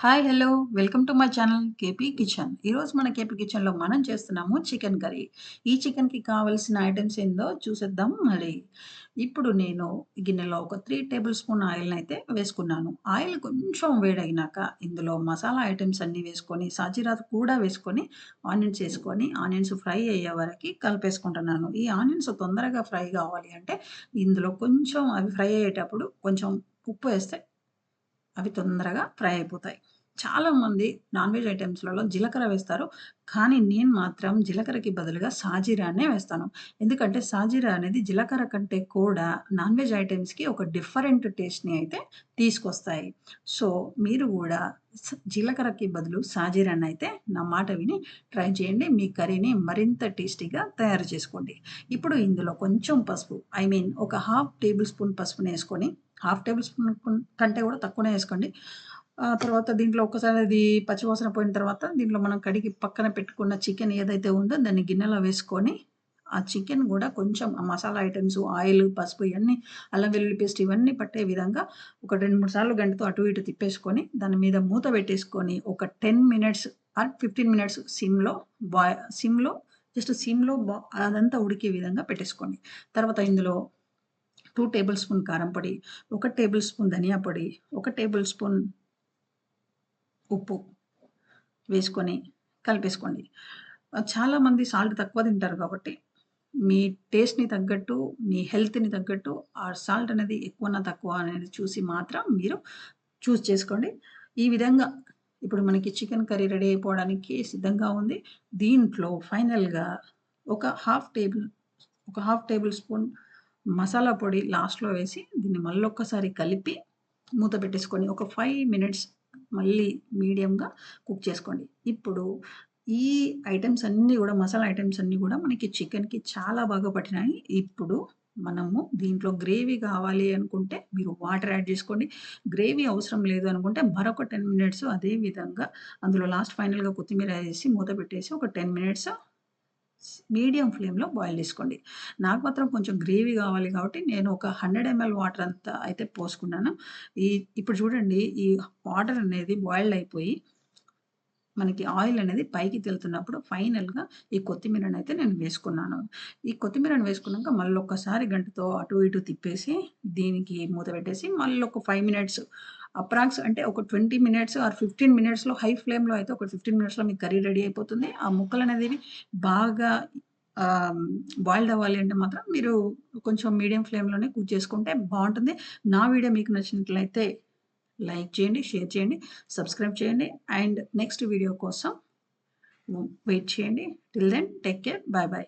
Hi hello welcome to my channel KP kitchen ఈరోజు మన KP కిచెన్లో మనం చేస్తున్నాము చికెన్ కర్రీ ఈ చికెన్కి కావలసిన ఐటమ్స్ ఏందో చూసేద్దాం మరి. ఇప్పుడు నేను గిన్నెలో ఒక త్రీ టేబుల్ స్పూన్ ఆయిల్ని అయితే వేసుకున్నాను. ఆయిల్ కొంచెం వేడైనాక ఇందులో మసాలా ఐటమ్స్ అన్నీ వేసుకొని సాజీరా కూడా వేసుకొని ఆనియన్స్ వేసుకొని ఆనియన్స్ ఫ్రై అయ్యే వరకు కలిపేసుకుంటున్నాను. ఈ ఆనియన్స్ తొందరగా ఫ్రై కావాలి అంటే ఇందులో కొంచెం అవి ఫ్రై అయ్యేటప్పుడు కొంచెం ఉప్పు వేస్తే అవి తొందరగా ఫ్రై అయిపోతాయి. చాలామంది నాన్ వెజ్ ఐటమ్స్లలో జీలకర్ర వేస్తారు. కానీ నేను మాత్రం జీలకర్రకి బదులుగా సాజీరానే వేస్తాను. ఎందుకంటే సాజీరా అనేది జీలకర్ర కంటే కూడా నాన్ వెజ్ ఐటమ్స్కి ఒక డిఫరెంట్ టేస్ట్ని అయితే తీసుకొస్తాయి. సో మీరు కూడా జీలకర్రకి బదులు సాజీరాన్ని అయితే నా మాట విని ట్రై చేయండి. మీ కర్రీని మరింత టేస్టీగా తయారు చేసుకోండి. ఇప్పుడు ఇందులో కొంచెం పసుపు ఐ మీన్ ఒక హాఫ్ టేబుల్ స్పూన్ పసుపుని వేసుకొని హాఫ్ టేబుల్ స్పూన్ కంటే కూడా తక్కువనే వేసుకోండి. తర్వాత దీంట్లో ఒక్కసారి అది పచ్చివాసన పోయిన తర్వాత దీంట్లో మనం కడిగి పక్కన పెట్టుకున్న చికెన్ ఏదైతే ఉందో దాన్ని గిన్నెలో వేసుకొని ఆ చికెన్ కూడా కొంచెం మసాలా ఐటమ్స్ ఆయిల్ పసుపు ఇవన్నీ అల్లం వెల్లుల్లి పేస్ట్ ఇవన్నీ పట్టే విధంగా ఒక రెండు మూడు సార్లు గంటతో అటు ఇటు తిప్పేసుకొని దాని మీద మూత పెట్టేసుకొని ఒక ten minutes or fifteen minutes సిమ్లో బాయ్ సిమ్లో జస్ట్ సిమ్లో బా అదంతా ఉడికే విధంగా పెట్టేసుకోండి. తర్వాత ఇందులో టూ టేబుల్ స్పూన్ కారం పొడి ఒక టేబుల్ స్పూన్ ధనియా పొడి ఒక టేబుల్ స్పూన్ ఉప్పు వేసుకొని కలిపేసుకోండి. చాలామంది సాల్ట్ తక్కువ తింటారు కాబట్టి మీ టేస్ట్ని తగ్గట్టు మీ హెల్త్ని తగ్గట్టు ఆ సాల్ట్ అనేది ఎక్కువనా తక్కువ అనేది చూసి మాత్రం మీరు చూస్ చేసుకోండి. ఈ విధంగా ఇప్పుడు మనకి చికెన్ కర్రీ రెడీ అయిపోవడానికి సిద్ధంగా ఉంది. దీంట్లో ఫైనల్గా ఒక హాఫ్ టేబుల్ ఒక హాఫ్ టేబుల్ స్పూన్ మసాలా పొడి లాస్ట్లో వేసి దీన్ని మళ్ళొక్కసారి కలిపి మూత పెట్టేసుకొని ఒక ఫైవ్ మినిట్స్ మళ్ళీ మీడియంగా కుక్ చేసుకోండి. ఇప్పుడు ఈ ఐటమ్స్ అన్నీ కూడా మసాలా ఐటమ్స్ అన్నీ కూడా మనకి చికెన్కి చాలా బాగా పట్టినాయి. ఇప్పుడు మనము దీంట్లో గ్రేవీ కావాలి అనుకుంటే మీరు వాటర్ యాడ్ చేసుకోండి. గ్రేవీ అవసరం లేదు అనుకుంటే మరొక టెన్ మినిట్స్ అదే విధంగా అందులో లాస్ట్ ఫైనల్గా కొత్తిమీర వేసి మూత పెట్టేసి ఒక టెన్ మినిట్స్ మీడియం ఫ్లేమ్‌లో బాయిల్ చేసుకోండి. నాకు మాత్రం కొంచెం గ్రేవీ కావాలి కాబట్టి నేను ఒక హండ్రెడ్ ఎంఎల్ వాటర్ అంతా అయితే పోసుకున్నాను. ఈ ఇప్పుడు చూడండి ఈ వాటర్ అనేది బాయిల్డ్ అయిపోయి మనకి ఆయిల్ అనేది పైకి తెలుతున్నప్పుడు ఫైనల్‌గా ఈ కొత్తిమీరనైతే నేను వేసుకున్నాను. ఈ కొత్తిమీరను వేసుకున్నాక మళ్ళీ ఒక్కసారి గంటతో అటు ఇటు తిప్పేసి దీనికి మూత పెట్టేసి మళ్ళీ ఒక ఫైవ్ మినిట్స్ అప్రాక్స్ అంటే ఒక ట్వంటీ మినిట్స్ ఆర్ ఫిఫ్టీన్ మినిట్స్‌లో హై ఫ్లేమ్‌లో అయితే ఒక ఫిఫ్టీన్ మినిట్స్‌లో మీకు కర్రీ రెడీ అయిపోతుంది. ఆ ముక్కలు అనేది బాగా బాయిల్డ్ అవ్వాలి అంటే మాత్రం మీరు కొంచెం మీడియం ఫ్లేమ్‌లోనే కుక్ చేసుకుంటే బాగుంటుంది నా వీడియో మీకు నచ్చినట్లయితే లైక్ చేయండి, షేర్ చేయండి, సబ్స్క్రైబ్ చేయండి. అండ్ నెక్స్ట్ వీడియో కోసం వెయిట్ చేయండి. Till then take care. Bye bye.